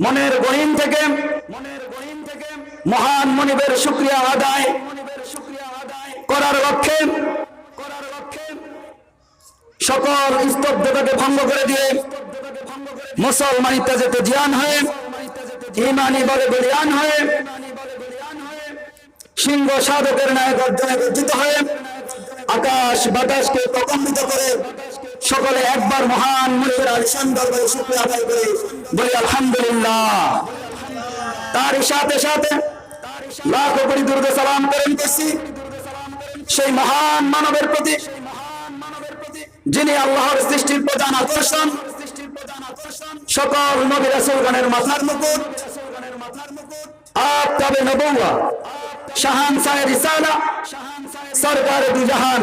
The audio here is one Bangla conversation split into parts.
মনের গহীন থেকে, মনের গহীন থেকে মহান মনিবের শুক্রিয়া আদায় করার লক্ষ্যে করার লক্ষ্যে সকল স্তব্ধতাকে ভঙ্গ করে দিয়ে মুসলমানিতে যেতে জিয়ান হয়ে, ইমানি বলে বলিয়ান হয়ে, সিংহ সাধকের নায়ক গর্জনে গর্জিত হয়ে, আকাশ বাতাসকে প্রকম্পিত করে সকলে একবার মহান মনিবের আলিশান দরবারে শুক্রিয়া আদায় করে বলি, আলহামদুলিল্লাহ। তার সাথে সাথে লাখো কোটি দুর্গ সালাম করে নিতেছি সেই মহান মানবের প্রতি যিনি আল্লাহর সৃষ্টির প্রধান আকর্ষণ, সকল নবী রাসূলগণের মাথার মুকুট আফতাবে নবুয়া শাহান সাহেব রিসালা, সরকার দু জাহান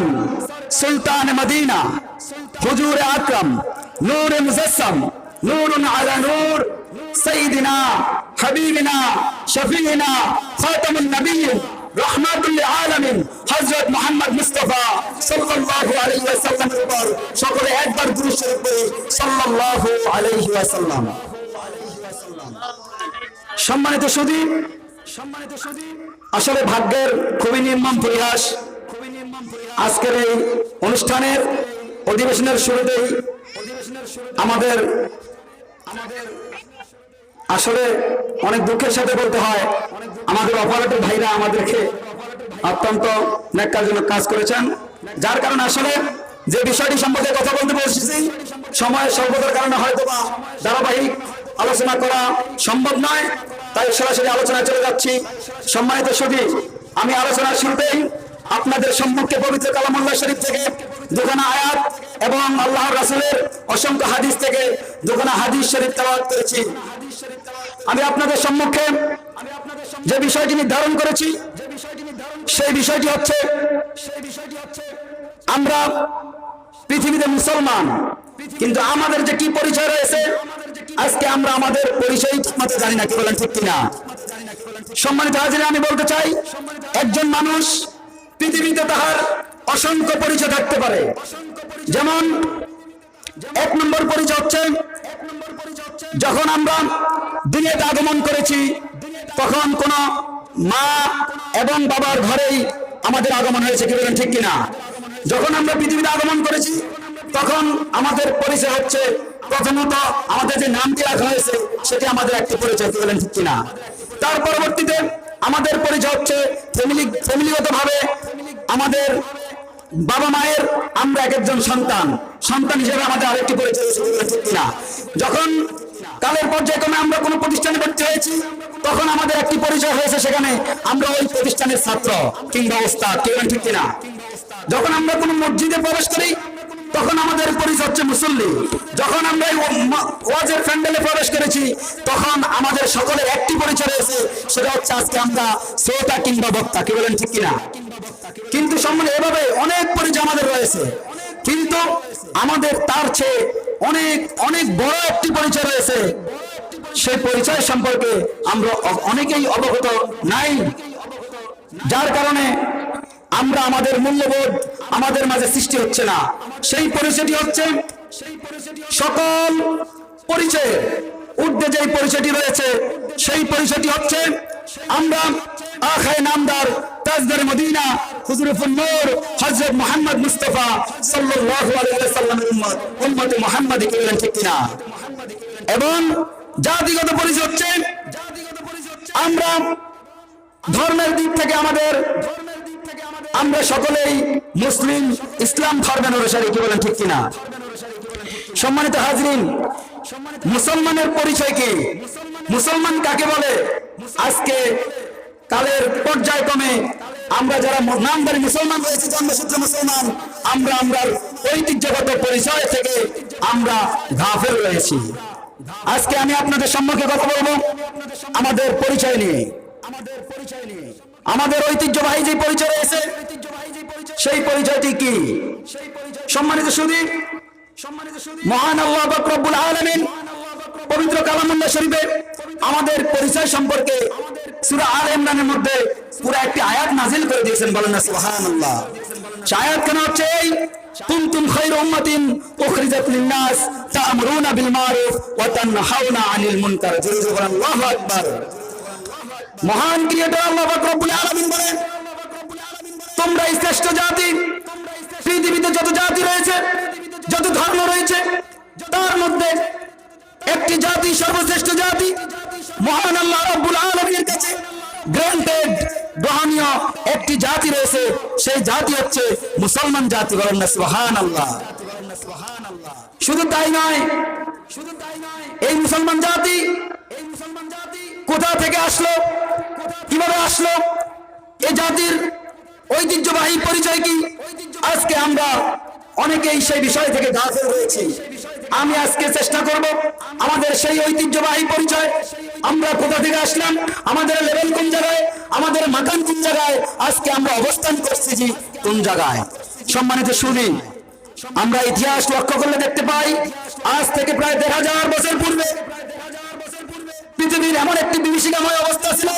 সুলতান মদিনা হুজুর আকরাম, নূর মুজাসসাম, নূরুন আলা নূর, সাইয়্যিদিনা, হাবিবিনা শফিইনা খাতামুন নবিয়্যিন রহমাতুল আলামিন, হযরত মুহাম্মদ মুস্তাফা সাল্লাল্লাহু আলাইহি ওয়াসাল্লামের উপর, সকলে একবার দুরূদ শরীফ পড়ি, সাল্লাল্লাহু আলাইহি ওয়াসাল্লাম। সম্মানিত সুধী সম্মানিত সুধী আসলে ভাগ্যের খুবই নির্মম পরিহাস। আজকের এই অনুষ্ঠানের অধিবেশনের শুরুতেই আমাদের আসলে অনেক দুঃখের সাথে বলতে হয়, আমাদের অপারেটর ভাইরা আমাদেরকে অত্যন্ত ন্যাক্কারজনক কাজ করেছেন। যার কারণে আসলে যে বিষয়টি সম্পর্কে কথা বলতে বসেছি, সময়ের স্বল্পতার কারণে হয়তো বা ধারাবাহিক আলোচনা করা সম্ভব নয়, তাই সরাসরি আলোচনায় চলে যাচ্ছি। সম্মানিত সুদী আমি আলোচনার শুরুতেই আপনাদের সম্মুখে পবিত্র কালামুল্লাহ শরীফ থেকে দুখানা আয়াত এবং আল্লাহ রাসূলের অসংখ্য হাদিস থেকে দুখানা হাদিস শরীফ তেলাওয়াত করেছি। আমি আপনাদের সম্মুখে যে বিষয়টি নির্ধারণ করেছি, সেই বিষয়টি হচ্ছে আমরা পৃথিবীতে মুসলমান, কিন্তু আমাদের যে কি পরিচয় রয়েছে, আজকে আমরা আমাদের পরিচয় ঠিকমতো জানি না, কি বলেন ঠিক কিনা? সম্মানিত হাজিরে, আমি বলতে চাই, একজন মানুষ পৃথিবীতে তাহার অসংখ্য পরিচয় থাকতে পারে। যেমন, এক নম্বর পরিচয় হচ্ছে, যখন আমরা দুনিয়াতে আগমন করেছি, তখন কোন মা এবং বাবার ঘরেই আমাদের আগমন হয়েছে, কি বলেন ঠিক কিনা? যখন আমরা পৃথিবীতে আগমন করেছি, তখন আমাদের পরিচয় হচ্ছে, প্রথমত আমাদের যে নামটি রাখা হয়েছে, সেটি আমাদের একটি পরিচয়, কি বলেন ঠিক কিনা? তার পরবর্তীতে আমাদের পরিচয় হচ্ছে ফ্যামিলি ফ্যামিলিগত ভাবে আমাদের বাবা মায়ের আমরা এক একজন সন্তান। সন্তান হিসেবে আমাদের আরেকটি পরিচয় কিনা? যখন কালের পর্যায়ক্রমে আমরা কোনো প্রতিষ্ঠানে ভর্তি হয়েছি, তখন আমাদের একটি পরিচয় হয়েছে সেখানে আমরা ওই প্রতিষ্ঠানের ছাত্র কিংবা ওস্তাদ কেউ ঠিক কিনা? যখন আমরা কোনো মসজিদে প্রবেশ করি, তখন আমাদের পরিচয় হচ্ছে মুসল্লি। যখন আমরা ওয়াজের প্যান্ডেলে প্রবেশ করেছি, তখন আমাদের সকলের একটি পরিচয় রয়েছে সেটা হচ্ছে আজকে আমরা শ্রোতা কিংবা বক্তা, কি বলেন ঠিক কিনা? কিন্তু সম্মানে, এভাবে অনেক পরিচয় আমাদের রয়েছে। কিন্তু আমাদের তার চেয়ে অনেক অনেক বড় একটি পরিচয় রয়েছে। সেই পরিচয় সম্পর্কে আমরা অনেকেই অবগত নাই। যার কারণে আমরা আমাদের মূল্যবোধ আমাদের মাঝে সৃষ্টি হচ্ছে না। সেই পরিচয়টি হচ্ছে সকল পরিচয়ে ঊর্ধ্বে যেই পরিচয়টি রয়েছে, সেই পরিচয়টি হচ্ছে আমরা আখায় নামদার তাজদার মদিনা হুজুরুফুল নূর হযরত মুহাম্মদ মুস্তাফা সাল্লাল্লাহু আলাইহি ওয়াসাল্লামের উম্মত, উম্মতে মুহাম্মাদি কি বলেন ঠিক কিনা? এবং জাতিগত পরিচয় হচ্ছে আমরা ধর্মের দিক থেকে আমাদের, আমরা সকলেই মুসলিম ইসলাম ধর্মের অনুসারী, কি বলেন ঠিক কিনা? সম্মানিত হাজরিন মুসলমানের পরিচয় কি? মুসলমান কাকে বলে? আজকে কালের পর্যায়ক্রমে আমরা যারা নামদারি মুসলমান রয়েছে, জন্মসূত্রে মুসলমান, আমরা আমরা ঐতিহ্যগত পরিচয় থেকে আমরা ঘাফের রয়েছি। আজকে আমি আপনাদের সম্মুখে কথা বলব আমাদের পরিচয় নিয়ে। আমাদের পরিচয় নিয়ে আমাদের ঐতিহ্যবাহী যে পরিচয় রয়েছে, সেই পরিচয়টি কি? সম্মানিত সুদী মহান আল্লাহ আলামিন পবিত্র কালামুল্লাহ শরীফে আমাদের পরিচয় সম্পর্কে সূরা আল ইমরানের মধ্যে পুরো একটি আয়াত নাজিল করে দিয়েছেন বলেন না সুবহানাল্লাহ। শায়াত কেন হচ্ছে এই? কুনতুম খায়রু উম্মাতিন উখরিজাত লিন-নাস তা'মুরুনা বিল মারুফ ওয়া তানহাউনা আনিল মুনকার। জোরে জোরে আল্লাহু আকবার। মহান ক্রিয়েটর আল্লাহ পাক রব্বুল আলামিন বলেন তোমরা শ্রেষ্ঠ জাতি পৃথিবীতে যত জাতি রয়েছে যত ধর্ম রয়েছে, তার মধ্যে একটি জাতি, সর্বশ্রেষ্ঠ জাতি, মহান আল্লাহ রব্বুল আলামিনের কাছে গ্রান্টেড গ্রহণীয় একটি জাতি রয়েছে। সেই জাতি হচ্ছে মুসলমান জাতি বলেন না, সুবহানাল্লাহ। শুধু তাই নয়, শুধু তাই নয়, এই মুসলমান জাতি এই মুসলমান জাতি কোথা থেকে আসলো? কীভাবে আসলো? এই জাতির ঐতিহ্যবাহী পরিচয় কি? আজকে আমরা অনেকেই সেই বিষয় থেকে গাফেল রয়েছি আমি আজকে চেষ্টা করব আমাদের সেই ঐতিহ্যবাহী পরিচয়। আমরা কোথা থেকে আসলাম? আমাদের লেভেল কোন জায়গায়? আমাদের মাকান কোন জায়গায়? আজকে আমরা অবস্থান করছি যে কোন জায়গায়? সম্মানিত শুনি আমরা ইতিহাস লক্ষ্য করলে দেখতে পাই, আজ থেকে প্রায় দেড় হাজার বছর পূর্বে পৃথিবীর এমন একটি বিভীষিকাময় অবস্থা ছিল।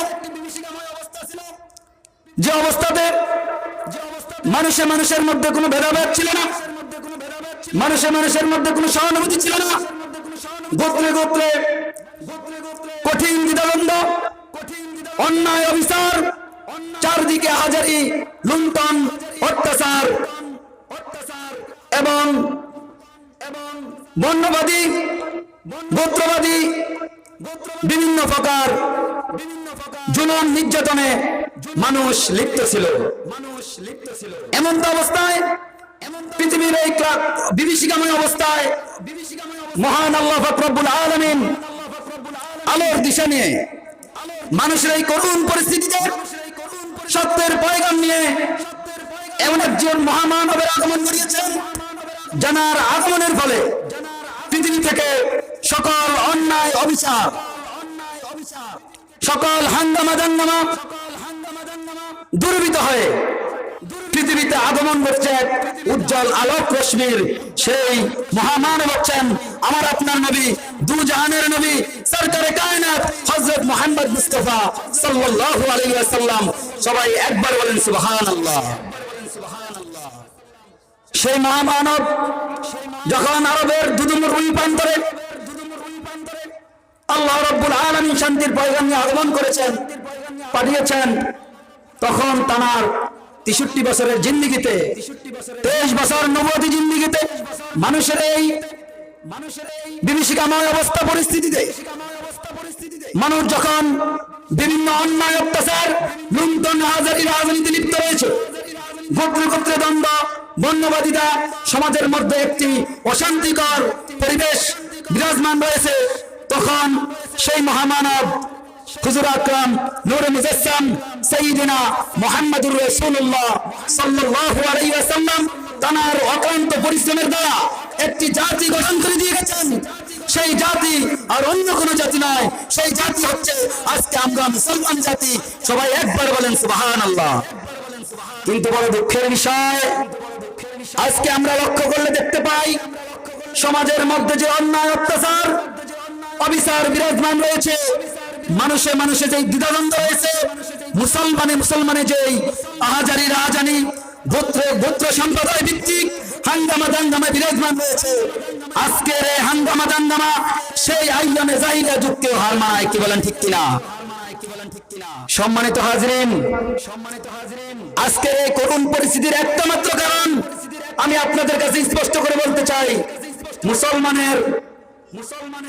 যে অবস্থাতে মানুষে মানুষের মধ্যে কোনো ভেদাভেদ ছিল না। মানুষে মানুষের মধ্যে কোনো সহানুভূতি ছিল না। গোত্রে গোত্রে কঠিন দ্বিধাদ্বন্দ্ব, অন্যায় অবিচার, চারদিকে হাজারি, লুণ্ঠন, অত্যাচার এবং বর্ণবাদী গোত্রবাদী বিভিন্ন প্রকার জুলুম, নির্যাতনে মানুষ লিপ্ত ছিল। এমন তো অবস্থায় পৃথিবীর এই বিভীষিকাময় অবস্থায় মহান আল্লাহ ফাকরুল আলমিন আলোর দিশা নিয়ে মানুষের এই করুণ পরিস্থিতিতে সত্যের পয়গাম নিয়ে এমন একজন মহামানবের আগমন করিয়েছেন জানার আগমনের ফলে পৃথিবী থেকে সকল অন্যায়, অবিচার সকল হাঙ্গামা দাঙ্গামা দুর্বৃত হয়ে পৃথিবীতে আগমন করছে উজ্জ্বল আলোক রশ্মির সেই মহামানব হচ্ছেন আমার আপনার নবী দু জাহানের নবী, সরকারে কায়নাত হযরত মুহাম্মদ মুস্তাফা সাল্লাল্লাহু আলাইহি সবাই একবার বলেন সুবহানাল্লাহ। সেই মহামানব যখন আরবের দুদুমুর প্রান্তরে আল্লাহ রব্বুল আলামিন শান্তির পয়গাম নিয়ে আগমন করেছেন, পাঠিয়েছেন। তখন তানার তেষট্টি বছরের জিন্দিগিতে, তেইশ বছর নবতী জিন্দিগিতে মানুষের এই মানুষ যখন বিভিন্ন অন্যায় অত্যাচার হাজারি, রাজনীতি লিপ্ত রয়েছে গোত্র গোত্রে দ্বন্দ্ব, বর্ণবাদিতা, সমাজের মধ্যে একটি অশান্তিকর পরিবেশ বিরাজমান রয়েছে। তখন সেই মহামানব হুজুর আকরাম নূরে মুজাসসাম সাইয়্যিদিনা মুহাম্মদুর রাসূলুল্লাহ সাল্লাল্লাহু আলাইহি ওয়াসাল্লাম পরিশ্রমের দ্বারা একটি জাতি গঠন করে দিয়ে গেছেন সেই জাতি আর অন্য কোন জাতি নয়। সেই জাতি হচ্ছে আজকে আমরা মুসলমান জাতি। সবাই একবার বলেন সুবহানাল্লাহ। কিন্তু বড় দুঃখের বিষয়, আজকে আমরা লক্ষ্য করলে দেখতে পাই, সমাজের মধ্যে যে অন্যায়, অত্যাচার অবিচার বিরাজমান রয়েছে। মানুষে মানুষে যে দ্বিধাদ্বন্দ্ব রয়েছে মুসলমানে মুসলমানে যেই আহাজারি রাজানি গোত্রে, গোত্র সম্প্রদায় ভিত্তিক হাঙ্গামা দাঙ্গামা বিরাজমান রয়েছে। আজকের এই হাঙ্গামা দাঙ্গামা সেই আইয়ামে জাহিলিয়া যুগকেও হার মানায়, কি বলেন ঠিক কিনা? সম্মানিত হাজরিন সম্মানিত হাজরিন আজকের এই করুণ পরিস্থিতির একটা মাত্র কারণ আমি আপনাদের কাছে স্পষ্ট করে বলতে চাই, মুসলমানের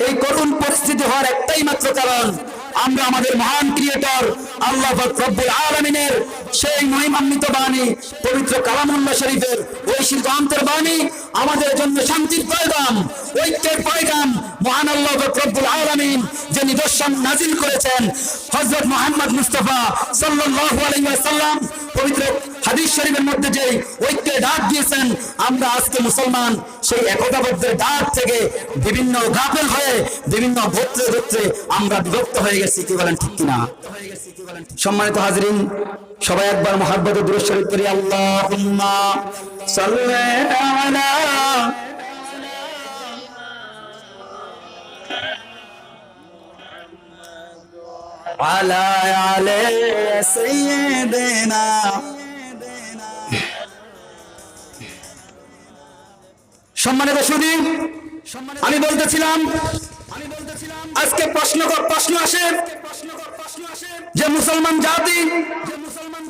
এই করুণ পরিস্থিতি হওয়ার একটাই মাত্র কারণ, আমরা আমাদের মহান ক্রিয়েটর আল্লাহ আলমিনের সেই মহিমান্বিত বাণী, পবিত্র কালামুল্লাহ শরীফের ঐশিক অন্তর বাণী, আমাদের জন্য শান্তির পয়গাম, ঐক্যের পয়গাম মহান আল্লাহ রব্বুল আলমিন যে নিদর্শন নাজিল করেছেন। হজরত মোহাম্মদ মুস্তফা সাল্লাল্লাহু আলাইহি ওয়াসাল্লাম পবিত্র হাদিস শরীফের মধ্যে যে ঐক্যের ডাক দিয়েছেন, আমরা আজকে মুসলমান সেই একতাবদ্ধের ডাক থেকে বিভিন্ন গাফেল হয়ে, বিভিন্ন গোত্রে গোত্রে আমরা বিভক্ত হয়ে গেছি, কি বলেন ঠিক কিনা? সম্মানিত হাজরিন, সবাই একবার মহাব্বত দূর শরীফ করি সাল্লি আলা على علي سيدنا সম্মানিত সুদী আমি বলতেছিলাম আজকে প্রশ্ন প্রশ্ন আসে যে মুসলমান জাতি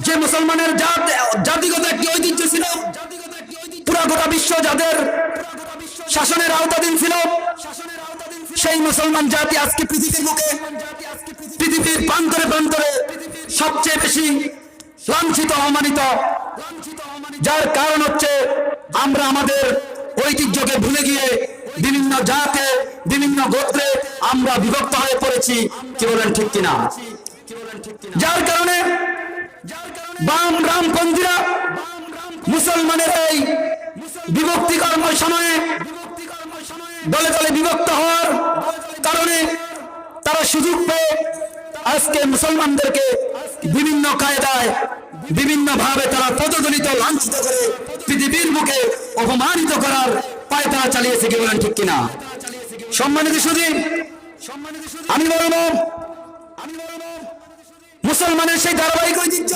যে মুসলমানের জাত জাতিগত একটি ঐতিহ্য ছিল পুরা গোটা বিশ্ব যাদের শাসনের আওতাধীন ছিল সেই মুসলমান জাতি আজকে পৃথিবীর মুখে পৃথিবীর প্রান্তরে প্রান্তরে সবচেয়ে বেশি লাঞ্ছিত অমানিত যার কারণ হচ্ছে আমরা আমাদের ঐতিহ্যকে ভুলে গিয়ে বিভিন্ন জাতে বিভিন্ন গোত্রে আমরা বিভক্ত হয়ে পড়েছি। কি বলেন ঠিক কিনা? যার কারণে বাম রামপন্থীরা মুসলমানের এই বিভক্তিকর্ময় সময়ে দলে দলে বিভক্ত হওয়ার কারণে তারা সুযোগ পেয়ে আজকে মুসলমানদেরকে বিভিন্ন কায়দায়, বিভিন্ন ভাবে তারা পদদলিত লাঞ্ছিত করে পৃথিবীর মুখে অপমানিত করার পায় তারা চালিয়েছে কি বলেন ঠিক কিনা? সম্মানিত সুদী আমি বলব, মুসলমানের সেই ধারাবাহিক ঐতিহ্য,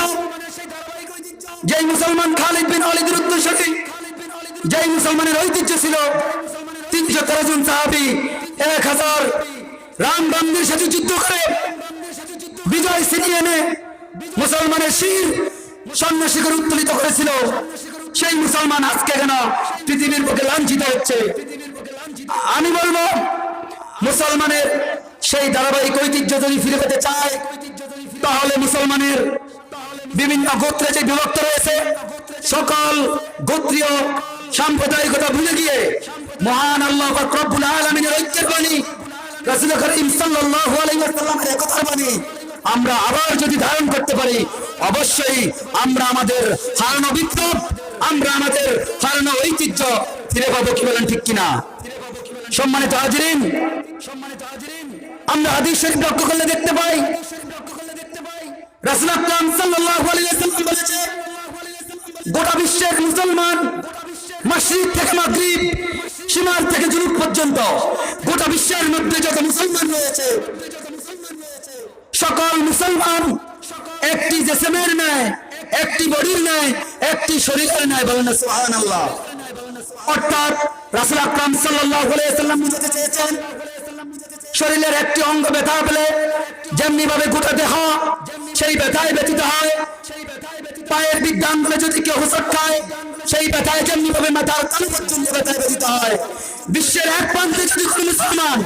যেই মুসলমান খালিদ বিন অলিদের উত্তরসূরি যেই মুসলমানের ঐতিহ্য ছিল তিনশো তেরো জন সাহাবি, এক হাজার রাম বান্দির সাথে যুদ্ধ করে বিজয় ছিনিয়ে এনে মুসলমানের শির স্বর্ণ শিখর উত্তোলিত করেছিল। সেই মুসলমান আজকে কেন পৃথিবীর বুকে লাঞ্ছিত হচ্ছে। আমি বলব, মুসলমানের সেই ধারাবাহিক ঐতিহ্য যদি ফিরে পেতে চায়, তাহলে মুসলমানের বিভিন্ন গোত্রে যে বিভক্ত রয়েছে, সকল গোত্রীয় সাম্প্রদায়িকতা ভুলে গিয়ে মহান আল্লাহ রব্বুল আলামিনের ঐক্যের বাণী, রাসূল করিম সাল্লাল্লাহু আলাইহি ওয়াসাল্লামের একতার বাণী আমরা আবার যদি ধারণ করতে পারি, অবশ্যই আমরা আমাদের হারানো বিপ্লব, আমরা আমাদের হারানো ঐতিহ্য ফিরে পাবো কি বলেন ঠিক কিনা? সম্মানিত হাজিরিন আমরা হাদিস শরীফ লক্ষ্য করলে দেখতে পাই, রাসূল আকরাম সাল্লাল্লাহু বলেছে গোটা বিশ্বের মুসলমান মাশরিক থেকে মাগরিব সীমার থেকে জুনুব পর্যন্ত গোটা বিশ্বের মধ্যে যত মুসলমান রয়েছে সকল মুসলমান, একটি জেসেমের ন্যায়, একটি বডির ন্যায়, একটি শরীরের ন্যায় বলেন না, সুবহানাল্লাহ। অর্থাৎ রাসূল আকরাম ওয়াসাল্লাম বুঝাতে চেয়েছেন, শরীরের একটি অঙ্গ ব্যথা পেলে যেমনি ভাবে গোটা দেহ সেই ব্যথায় ব্যথিত হয়, পায়ের বিদ্যাঙ্গুলে যদি কেউ হোসট খায়, সেই ব্যথায় যেমনি ভাবে মাথার ব্যথায় ব্যথিত হয়। বিশ্বের এক প্রান্তে যদি কোনো মুসলমান,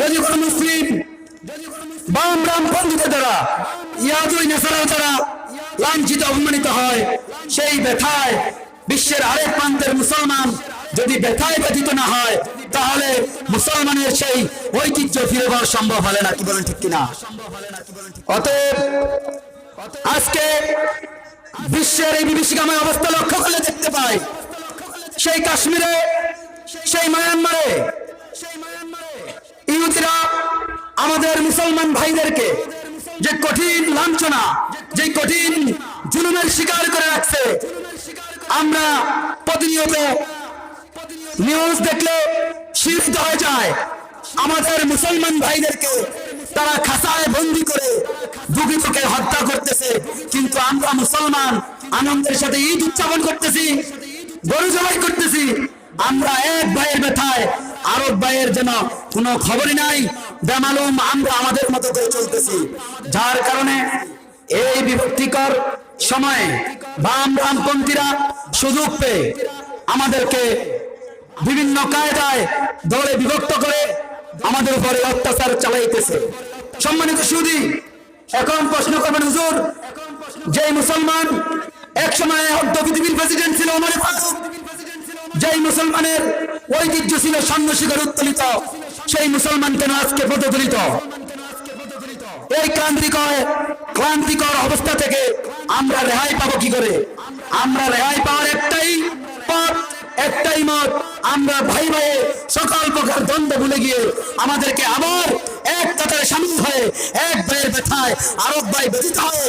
যদি কোনো মুসলিম বাম রাম পন্ডিতের দ্বারা ইয়াদুই নেসারার দ্বারা লাঞ্ছিত, অপমানিত হয়। সেই ব্যথায় বিশ্বের আরেক প্রান্তের মুসলমান যদি ব্যথায় ব্যথিত না হয়, তাহলে মুসলমানের সেই ঐতিহ্য ফিরে পাওয়া সম্ভব হবে না, কি বলেন ঠিক কিনা? অতএব আজকে বিশ্বের এই বিভীষিকাময় অবস্থা লক্ষ্য করলে দেখতে পাই, সেই কাশ্মীরে, সেই মায়ানমারে ইহুদিরা আমাদের মুসলমান ভাইদেরকে যে কঠিন লাঞ্ছনা, যে কঠিন জুলুমের শিকার করে রাখছে, আমরা প্রতিনিয়ত নিউজ দেখলে শিরিত হয়ে যায়। আমাদের মুসলমান ভাইদেরকে তারা খাসায় বন্দি করে দুঃখে হত্যা করতেছে। কিন্তু আমরা মুসলমান আনন্দের সাথে ঈদ উদযাপন করতেছি, গরু জবাই করতেছি। আমরা এক ভাইয়ের ব্যথায় আরব ভাইয়ের যেন কোনো খবরই নাই। বেমালুম, আমরা আমাদের মতো করে চলতেছি। যার কারণে এই বিভক্তিকর সময়ে বাম রামপন্থীরা সুযোগ পেয়ে আমাদেরকে বিভিন্ন কায়দায় দলে বিভক্ত করে আমাদের উপরে অত্যাচার চালাইতেছে। সম্মানিত সুদী, এখন প্রশ্ন করবেন হুজুর যে মুসলমান এক সময় অর্ধ পৃথিবীর প্রেসিডেন্ট ছিল ফারুক। যেই মুসলমানের ঐতিহ্য ছিল সন্ন্যাসিকর উত্তোলিত, সেই মুসলমান কেন আজকে পদদলিত? এই ক্রান্তিকর ক্লান্তিকর অবস্থা থেকে আমরা রেহাই পাবো কি করে? আমরা রেহাই পাওয়ার একটাই পথ, একটাই মত, আমরা ভাই ভাইয়ে সকল প্রকার দ্বন্দ্ব ভুলে গিয়ে আমাদেরকে আবার এক কাতারে সামিল হয়ে, এক ভাইয়ের ব্যথায় আরব ভাই ব্যথিত হয়ে,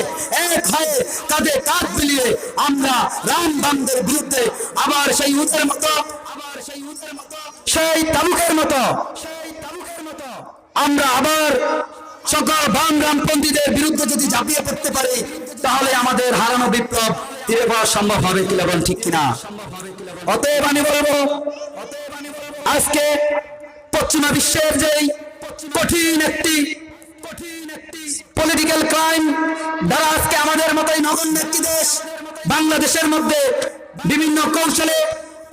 এক হয়ে কাঁধে কাঁধ মিলিয়ে আমরা রাম বামদের বিরুদ্ধে আবার সেই উতের মতো সেই তালুকের মতো আমরা আবার সকল বাম রামপন্থীদের বিরুদ্ধে যদি ঝাঁপিয়ে পড়তে পারি, তাহলে আমাদের হারানো বিপ্লব ফিরে পাওয়া সম্ভব হবে কিনা বল ঠিক কিনা? অতএব আমি বলব, আজকে পশ্চিমা বিশ্বের যেই কঠিন একটি পলিটিক্যাল ক্রাইম দ্বারা আজকে আমাদের মতোই নগণ্য একটি দেশ, বাংলাদেশের মধ্যে বিভিন্ন কৌশলে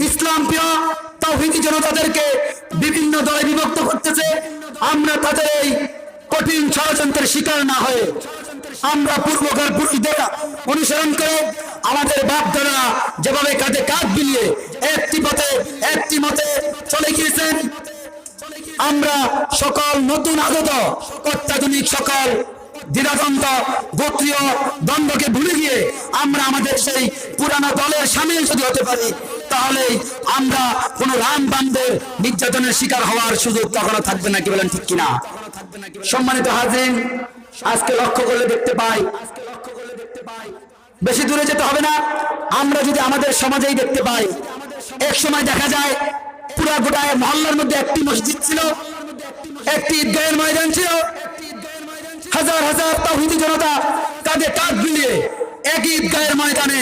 ইসলাম প্রিয় তৌহিদি জনতাদেরকে বিভিন্ন দলে বিভক্ত করতেছে। আমরা তাদের এই কঠিন ষড়যন্ত্রের শিকার না হয়ে আমরা পূর্বকার পুরুষদের অনুসরণ করে আমাদের বাপ দাদা যেভাবে কাঁধে কাঁধ বিলিয়ে একটি পথে একটি মতে চলে গিয়েছেন আমরা সকল নতুন আগত অত্যাধুনিক সকল দ্বিধাদ্বন্দ্ব, গোত্রীয় দ্বন্দ্বকে ভুলে গিয়ে আমরা আমাদের সেই পুরানো দলের সামিল যদি হতে পারি তাহলে আমরা কোনো রাম বান্ধের নির্যাতনের শিকার হওয়ার সুযোগ কখনো থাকবে না কি বলেন ঠিক কিনা? সম্মানিত হাজিন আজকে লক্ষ্য করলে দেখতে পাই, বেশি দূরে যেতে হবে না। আমরা যদি আমাদের সমাজেই দেখতে পাই, এক সময় দেখা যায় পুরা গোটায় মহল্লার মধ্যে একটি মসজিদ ছিল, একটি ঈদগাহের ময়দান ছিল। হাজার হাজার তাহিদি জনতা কাঁধে কাঁধ মিলিয়ে এক ঈদগাহের ময়দানে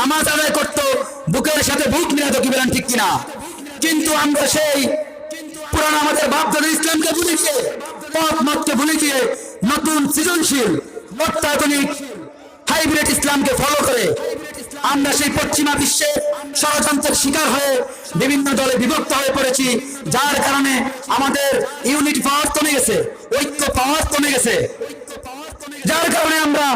নামাজ আদায় করতো, বুকের সাথে বুক মিলাত কি বলেন ঠিক কিনা? কিন্তু আমরা সেই পুরানো আমাদের বাপদাদা ইসলামকে ভুলে গিয়ে পথ মতকে ভুলে গিয়ে নতুন সৃজনশীল, অত্যাধুনিক, হাইব্রিড ইসলামকে ফলো করে আমরা সেই পশ্চিমা বিশ্বে ষড়যন্ত্রের শিকার হয়ে বিভিন্ন দলে বিভক্ত হয়ে পড়েছি, যার কারণে আমাদের ইউনিট পাওয়ার কমে গেছে, ঐক্য পাওয়ার কমে গেছে। যার কারণে আমরা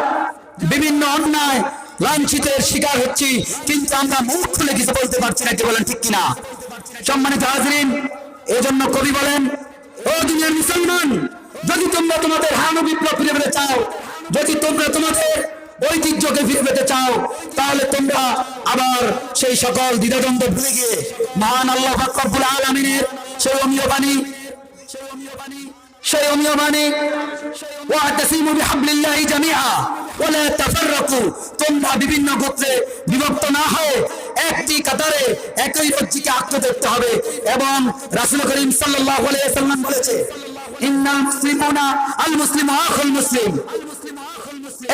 বিভিন্ন অন্যায়, লাঞ্ছিতের শিকার হচ্ছি, কিন্তু আমরা মুখ খুলে কিছু বলতে পারছি না কি বলেন ঠিক কিনা? সম্মানিত হাজরিন, এজন্য কবি বলেন, ও দুনিয়ার মুসলমান, যদি তোমরা তোমাদের হানু বিপ্লব ফিরে পেতে চাও, যদি তোমরা তোমাদের ঐতিহ্যকে ফিরে পেতে চাও, তাহলে তোমরা আবার সেই সকল দ্বিধাদ্বন্দ্ব ভুলে গিয়ে মহান আল্লাহ ফাকরুল আলমিনের সেই অমীয় বাণী, সেই অমীয় বাণী ওয়াতাসিমু বিহাবলিল্লাহি জামিআ ওয়ালা তাফাররাকু। তোমরা বিভিন্ন গোত্রে বিভক্ত না হয়ে একটি কাতারে একই রজ্জিকে আঁকড়ে দেখতে হবে। এবং রাসূল করিম সাল্লাল্লাহু আলাইহি ওয়াসাল্লাম বলেছে, ইন্নাল মুসলিমুনা আল মুসলিমু আখুল মুসলিম।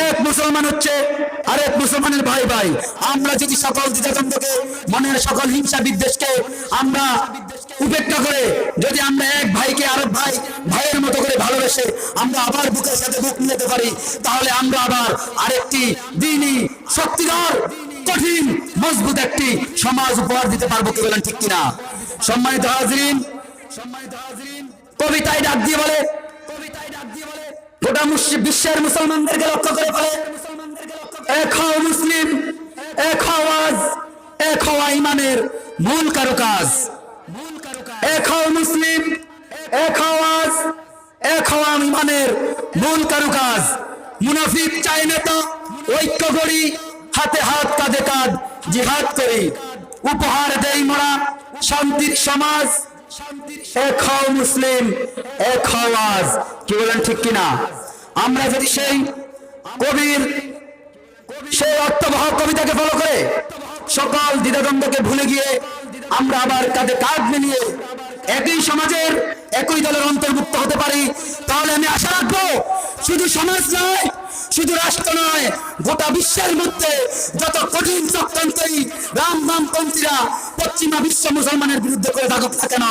এক মুসলমান হচ্ছে আরেক মুসলমানের ভাই ভাই। আমরা যদি সকল দ্বিধাদ্বন্দ্বকে মনের সকল হিংসা বিদ্বেষকে আমরা উপেক্ষা করে, যদি আমরা এক ভাইকে আরেক ভাই ভাইয়ের মতো করে ভালোবেসে আমরা আবার বুকের সাথে বুক মিলাতে পারি, তাহলে আমরা আবার আরেকটি দিনই শক্তিধর, কঠিন, মজবুত একটি সমাজ উপহার দিতে পারব কি বলেন ঠিক কিনা? সম্মানিত হাজরিন সম্মানিত হাজরিন, কবিতায় ডাক দিয়ে বলে গোটা বিশ্বের মুসলমানদেরকে লক্ষ্য করে বলে, এক হও মুসলিম, এক হওয়াজ এক হওয়া ইমানের মূল কারুকাজ। এক হও মুসলিম, এক হওয়াজ এক হওয়া ইমানের মূল কারুকাজ। মুনাফিক চাই নেতা ঐক্য করি, হাতে হাত, কাঁধে কাঁধ, জিহাদ করি। উপহার দেই মোরা, শান্তির সমাজ এক হও মুসলিম এক হও আজ। কি বলেন ঠিক কিনা? আমরা যদি সেই কবির, সেই অর্থবহ কবিতাকে ফলো করে সকল দ্বিধাদ্বন্দ্বকে ভুলে গিয়ে আমরা আবার কাঁধে কাঁধ মিলিয়ে একই সমাজের একই দলের অন্তর্ভুক্ত হতে পারি, তাহলে আমি আশা রাখব শুধু সমাজ নয়, শুধু রাষ্ট্র নয়, গোটা বিশ্বের মধ্যে যত কঠিন চক্রান্তই রাম বামপন্থীরা পশ্চিমা বিশ্ব মুসলমানের বিরুদ্ধে করে থাকুক না কেন?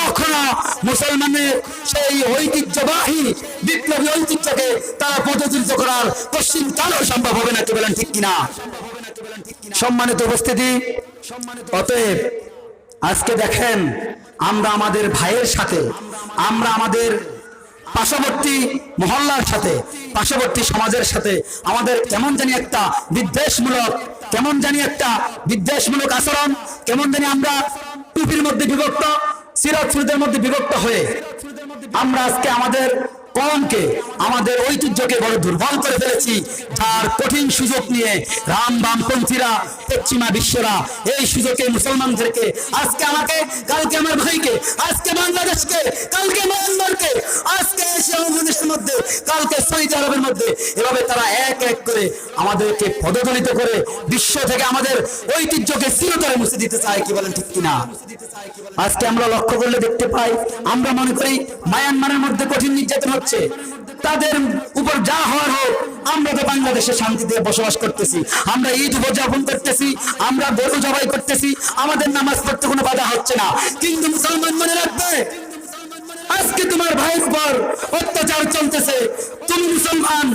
কখনো মুসলমানের সেই ঐতিহ্যবাহী, বিপ্লবী ঐতিহ্যকে তারা পদচিত করার পশ্চিম কালও সম্ভব হবে না, কি বলেন ঠিক কিনা? সম্মানিত উপস্থিতি, অতএব আজকে দেখেন আমরা আমাদের ভাইয়ের সাথে, আমরা আমাদের পার্শ্ববর্তী মহল্লার সাথে, পার্শ্ববর্তী সমাজের সাথে আমাদের কেমন জানি একটা বিদ্বেষমূলক, কেমন জানি একটা বিদ্বেষমূলক আচরণ, কেমন জানি আমরা টুপির মধ্যে বিভক্ত, সিরাজ সুরদের মধ্যে বিভক্ত হয়ে আমরা আজকে আমাদের কমকে আমাদের ঐতিহ্যকে বড় দুর্বল করে ফেলেছি। যার কঠিন সুযোগ নিয়ে রাম বামপন্থীরা, পশ্চিমা বিশ্বরা এই সুযোগে মুসলমানদেরকে, আজকে আমাকে, কালকে আমার ভাইকে, আজকে বাংলাদেশকে, কালকে মায়ানমারকে, আজকে এশিয়া মধ্যে, কালকে সৌদি আরবের মধ্যে, এভাবে তারা এক এক করে আমাদেরকে পদদলিত করে বিশ্ব থেকে আমাদের ঐতিহ্যকে চিরতরে মুছে দিতে চায়, কি বলেন ঠিক কিনা? আজকে আমরা লক্ষ্য করলে দেখতে পাই, আমরা মনে করি মায়ানমারের মধ্যে কঠিন নির্যাতন তাদের উপর যা হওয়ার হোক, আমরা তো বাংলাদেশে শান্তিতে বসবাস করতেছি। আমরা ঈদ উদযাপন করতেছি, আমরা গরু জবাই করতেছি, আমাদের নামাজ পড়তে কোনো বাধা হচ্ছে না। কিন্তু মুসলমান মনে রাখবে, আজকে তোমার ভাইয়ের উপর অত্যাচার চলতেছে। তুমি মুসলমান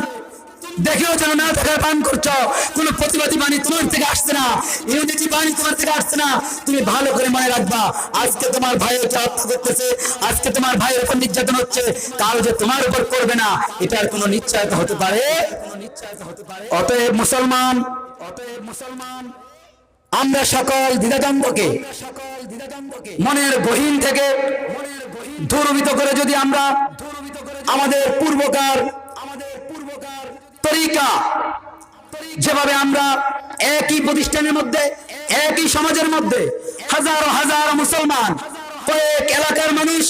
দেখেও যেন না দেখার পান করছ। কোন প্রতিবাদী বাণী তোমার থেকে আসছে না। ইউনিটি বাণী তোমার থেকে আসছে না। তুমি ভালো করে মনে রাখবা। আজকে তোমার ভাইয়ের হত্যা করতেছে। আজকে তোমার ভাইয়ের উপর নির্যাতন হচ্ছে। কাল যে তোমার উপর করবে না এটার কোনো নিশ্চয়তা হতে পারে? অতএব মুসলমান অতএব মুসলমান আমরা সকল দ্বিধাদ্বন্দ্বকে মনের গহীন থেকে দূরবিত করে যদি আমরা আমাদের পূর্বকার তরিকা। যেভাবে আমরা একই প্রতিষ্ঠানের মধ্যে, একই সমাজের মধ্যে হাজারো হাজারো মুসলমান কয়েক এলাকার মানুষ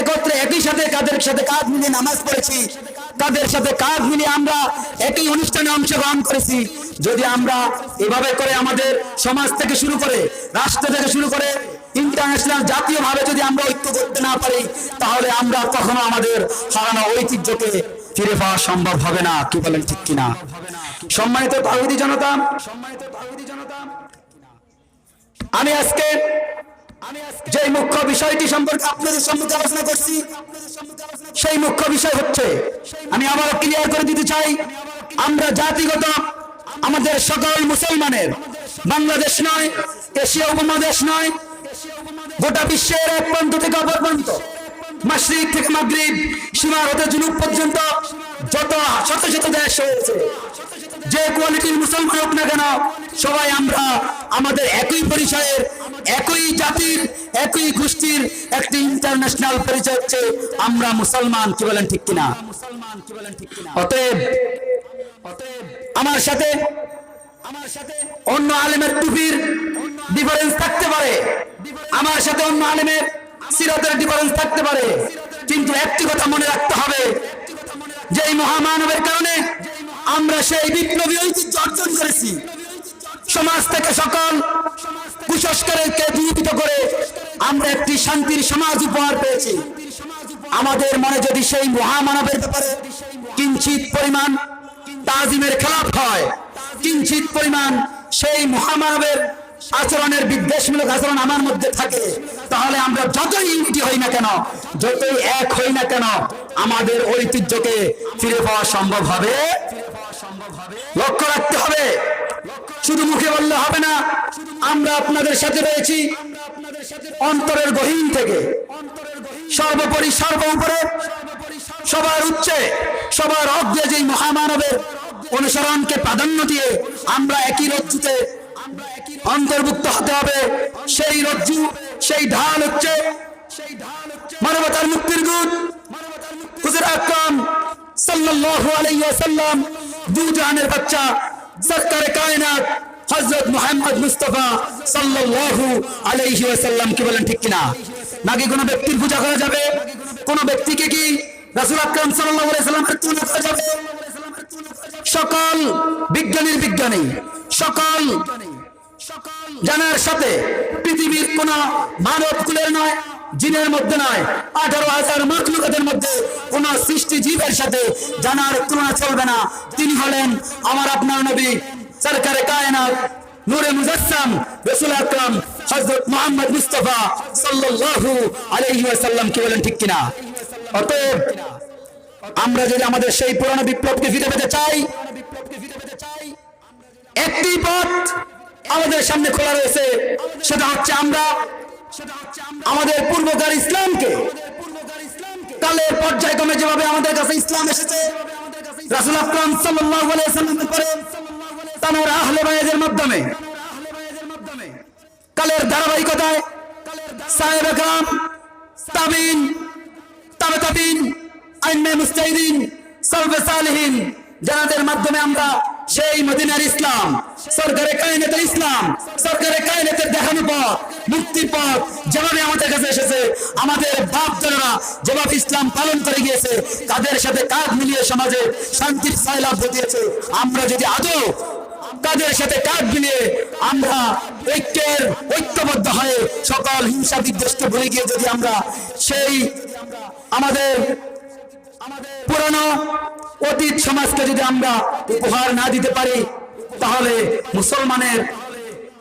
একত্রে একই সাথে কাদের সাথে কাঁধ মিলিয়ে নামাজ পড়েছি তাদের সাথে কাঁধ মিলিয়ে আমরা একই অনুষ্ঠানে অংশগ্রহণ করেছি। যদি আমরা এভাবে করে আমাদের সমাজ থেকে শুরু করে, রাষ্ট্র থেকে শুরু করে ইন্টারন্যাশনাল জাতীয় ভাবে যদি আমরা ঐক্য করতে না পারি, তাহলে আমরা কখনো আমাদের হারানো ঐতিহ্যকে ফিরে পাওয়া সম্ভব হবে না। কি বলেন ঠিক কিনা? সম্মানিত তাহিদি জনতা সম্মানিত তাহিদি জনতা আমি আজকে যে মুখ্য বিষয়টি সম্পর্কে আপনাদের সম্মুখে আলোচনা করছি, সেই মুখ্য বিষয় হচ্ছে, আমি আবারও ক্লিয়ার করে দিতে চাই, আমরা জাতিগত, আমাদের সকল মুসলমানের, বাংলাদেশ নয়, এশিয়া উপমহাদেশ নয়, গোটা বিশ্বের এক প্রান্ত থেকে অপর প্রান্ত মাসরিক থেকে মাগরিব সীমার হতে জুনুব পর্যন্ত যত শত শত দেশ হয়েছে যে কোয়ালিটির মুসলমান হোক না কেন, সবাই আমরা আমাদের একই পরিচয়ের, একই জাতির, একই গোষ্ঠীর একটি ইন্টারন্যাশনাল পরিচয় হচ্ছে আমরা মুসলমান, কি বলেন ঠিক কিনা? অতএব, আমার সাথে আমার সাথে অন্য আলেমের টুপির ডিফারেন্স থাকতে পারে। আমার সাথে অন্য আলেমের সিরাতের ডিফারেন্স থাকতে পারে। কিন্তু একটি কথা মনে রাখতে হবে, যে এই মহামানবের কারণে আমরা সেই বিপ্লবী ঐতিহ্য অর্জন করেছি। সমাজ থেকে সকল কুসংস্কারকে দূরীভূত করে আমরা একটি শান্তির সমাজ উপহার পেয়েছি। আমাদের মনে যদি সেই মহামানবের ব্যাপারে কিঞ্চিত পরিমাণ তাজিমের খেলাপ হয়, কিঞ্চিত পরিমাণ সেই মহামানবের আচরণের বিদ্বেষমূলক আচরণ আমার মধ্যে থাকে তাহলে আমরা যতই ইউনিটি হই না কেন, যতই এক হই না কেন, আমাদের ঐতিহ্যকে ফিরে পাওয়া সম্ভব হবে। লক্ষ্য রাখতে হবে। শুধু মুখে বললে হবে না, আমরা আপনাদের সাথে রয়েছি অন্তরের গহীন থেকে। সর্বোপরি সর্ব উপরে, সবার উচ্চে, সবার অগ্রে যেই মহামানবের অনুসরণকে প্রাধান্য দিয়ে আমরা একই রজ্জুতে অন্তর্ভুক্ত হতে হবে। সেই রজ্জু, সেই ঢাল হচ্ছে মানবতার মুক্তির গুণ। হুজুর আকরাম সাল্লাল্লাহু আলাইহি ওয়াসাল্লাম দু জাহানের বাচ্চা সরকারে কায়নাত, হযরত মুহাম্মদ মুস্তাফা সাল্লাল্লাহু আলাইহি ওয়াসাল্লাম কি বলেন ঠিক কিনা? নাকি কোনো ব্যক্তির পূজা করা যাবে? কোন ব্যক্তিকে কি রাসূল আকরাম সাল্লাল্লাহু আলাইহি সাল্লামের তুলনা করা যাবে? সকল বিজ্ঞানীর বিজ্ঞানী, সকল জানার সাথে পৃথিবীর কোন মানব কুলের নয়, জিনের মধ্যে নয়, আঠারো হাজার মখলুকাতের মধ্যে কোন সৃষ্টি জীবের সাথে জানার তুলনা চলবে না। তিনি হলেন আমার আপনার নবী, সরকারে কায়নাত, নূরে মুজাসসাম, রসুল আকরাম, হযরত মুহাম্মদ মুস্তাফা সাল্লাল্লাহু আলাইহি কি বলেন, ঠিক কিনা? অতএব আমরা যদি আমাদের সেই পুরনো বিপ্লবকে ফিরে পেতে চাই, একটি পথ আমাদের সামনে খোলা রয়েছে। সেটা হচ্ছে আমরা, আমাদের পূর্বকার ইসলামকে। কালের পর্যায়ক্রমে যেভাবে আমাদের কাছে ইসলাম এসেছে, রাসুল আকরাম সাল্লাল্লাহু আলাইহি আহলে বাইদের মাধ্যমে, কালের ধারাবাহিকতায়, সাহেব আকরাম, তাবিন, তাবে তাবিন যাদের মাধ্যমে আমরা সেই মদিনার ইসলাম। সরকারে কায়নাতের ইসলাম, সরকারে কায়নাতের দেখানো পথ মুক্তির পথ যেভাবে আমাদের কাছে এসেছে, আমাদের বাপ জনেরা যেভাবে ইসলাম পালন করে গিয়েছে তাদের সাথে কাঁধ মিলিয়ে সমাজে শান্তির সাইলাভ ঘটিয়েছে, আমরা যদি আদৌ তাদের সাথে কাঁধ মিলিয়ে আমরা ঐক্যের, ঐক্যবদ্ধ হয়ে সকল হিংসা বিদ্বেষকে ভুলে গিয়ে যদি আমরা সেই আমাদের পুরো হারানো অতীত সমাজকে যদি আমরা উপহার না দিতে পারি, তাহলে মুসলমানের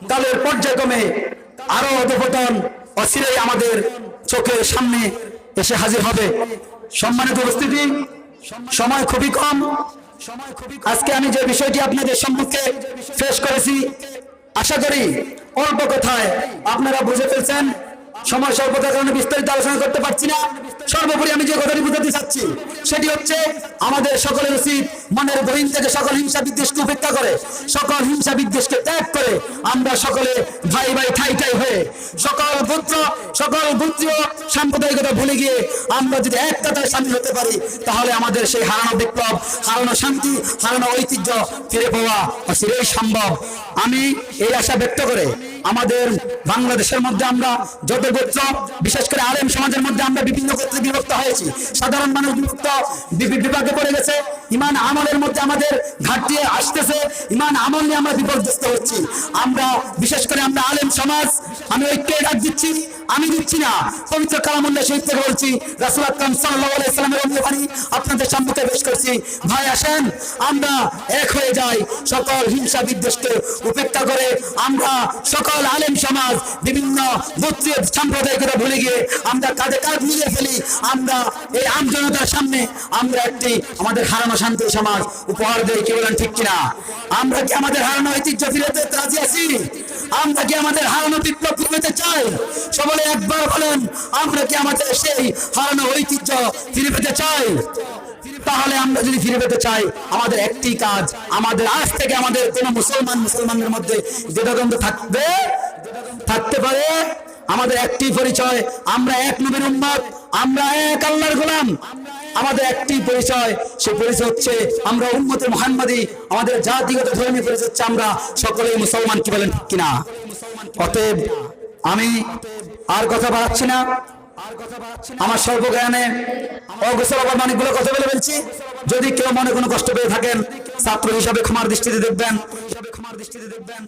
কালের পর্যায়ক্রমে আরও অধপতন, অচিরেই আমাদের চোখের সামনে এসে হাজির হবে। সম্মানিত উপস্থিতি, সময় খুবই কম। আজকে আমি যে বিষয়টি আপনাদের সম্মুখে পেশ করেছি, আশা করি অল্প কথায় আপনারা বুঝে ফেলছেন। সময় স্বল্পতার কারণে বিস্তারিত আলোচনা করতে পারছি না। সর্বোপরি আমি যে কথাটি বুঝাতে চাচ্ছি, সেটি হচ্ছে আমাদের সকলের উচিত মনের গহীন থেকে সকল হিংসা বিদ্বেষকে উপেক্ষা করে, সকল হিংসা বিদ্বেষকে ত্যাগ করে আমরা সকলে ভাই ভাই ঠাই ঠাই হয়ে সকল গোত্র সকল গোত্রীয় সাম্প্রদায়িকতা ভুলে গিয়ে আমরা যদি এক কথায় সামিল হতে পারি, তাহলে আমাদের সেই হারানো বিপ্লব, হারানো শান্তি, হারানো ঐতিহ্য ফিরে পাওয়া সেটাই সম্ভব। আমি এই আশা ব্যক্ত করে আমাদের বাংলাদেশের মধ্যে আমরা যত গোত্র, বিশেষ করে আলেম সমাজের মধ্যে আমরা বিভিন্ন গোত্রে বিভক্ত হয়েছি। সাধারণ মানুষ বিভক্ত বিভাগে পড়ে গেছে। ইমান আমলের মধ্যে আমাদের ঘাটতি আসতেছে। ইমান আমল নিয়ে আমরা বিপর্যস্ত হচ্ছি। আমরা, বিশেষ করে আমরা আলেম সমাজ, আমি ঐক্যের ডাক দিচ্ছি, আমি দিচ্ছি না। পবিত্র কালামুল্লাহ শহীদ থেকে বলছি, রাসুল আকরাম সাল্লাহ আলাইসালামের অনুবাণী আপনাদের সম্মুখে পেশ করছি। ভাই, আসেন, আমরা এক হয়ে যাই। সকল হিংসা বিদ্বেষকে উপেক্ষা করে আমরা সকল আলেম সমাজ, বিভিন্ন গোত্রীয় সাম্প্রদায়িকতা ভুলে গিয়ে আমরা কাঁধে কাঁধ মিলিয়ে ফেলি। আমরা এই আম জনতার সামনে আমরা একটি, আমাদের হারানো শান্তি সমাজ। উপহার দেই কি বলেন ঠিক কিনা? আমরা কি আমাদের হারানো ঐতিহ্য ফিরে পেতে রাজি আছি? আমরা কি আমাদের হারানো বিপ্লব ফিরে চাই? সকলে একবার বলেন, আমরা কি আমাদের সেই হারানো ঐতিহ্য ফিরে পেতে চাই? তাহলে আমরা যদি ফিরে পেতে চাই, আমাদের একটি কাজ, আমাদের আজ থেকে আমাদের কোন মুসলমান, মুসলমানদের মধ্যে দ্বিধাদ্বন্দ্ব থাকবে? থাকতে পারে? আমাদের একটি পরিচয়, আমরা এক নবীর উম্মত, আমরা এক আল্লাহর গোলাম। আমাদের একটি পরিচয়, সেই পরিচয় হচ্ছে আমরা উম্মতে মহানবাদী আমাদের জাতিগত ধর্মীয় পরিচয় হচ্ছে আমরা সকলেই মুসলমান, কি বলেন কিনা? অতএব আমি আর কথা বাড়াচ্ছি না। আমার সর্বজ্ঞানে অগোচর আবার অনেকগুলো কথা বলে বলছি যদি কেউ মনে কোনো কষ্ট পেয়ে থাকেন, ছাত্র হিসাবে ক্ষমার দৃষ্টিতে দেখবেন হিসাবে ক্ষমার দৃষ্টিতে দেখবেন।